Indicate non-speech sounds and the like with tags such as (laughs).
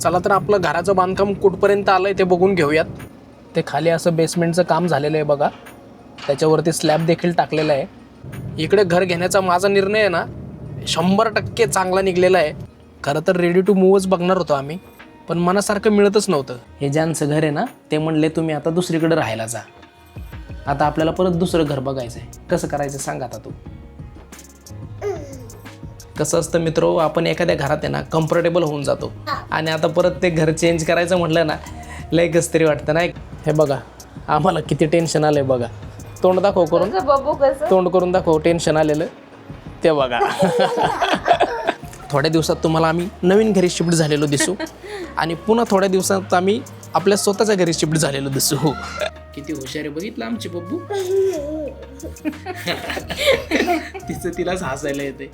चला तर आपलं घराचं बांधकाम कुठपर्यंत आलं आहे ते बघून घेऊयात. ते खाली असं बेसमेंटचं काम झालेलं आहे बघा. त्याच्यावरती स्लॅब देखील टाकलेला आहे. इकडे घर घेण्याचा माझा निर्णय आहे ना शंभर टक्के चांगला निघलेला आहे. खरं तर रेडी टू मूवच बघणार होतो आम्ही पण मनासारखं मिळतच नव्हतं. हे ज्यांचं घर आहे ना ते म्हणले तुम्ही आता दुसरीकडे राहायला जा. आता आपल्याला परत दुसरं घर बघायचं आहे कसं करायचं सांग आता तू. कसं असतं मित्र आपण एखाद्या घरात आहे ना कम्फर्टेबल होऊन जातो. आणि आता परत ते घर चेंज करायचं म्हटलं ना लय तरी वाटतं ना हे बघा आम्हाला किती टेन्शन आलंय बघा. तोंड दाखव करून. तोंड करून दाखव टेन्शन आलेलं. ते बघा. थोड्या दिवसात तुम्हाला आम्ही नवीन घरी शिफ्ट झालेलो दिसू. आणि पुन्हा थोड्या दिवसात आम्ही आपल्या स्वतःच्या घरी शिफ्ट झालेलो दिसू. किती हुशार आहे बघितलं आमची बब्बू? (laughs) तिचं तिलाच हसायला येते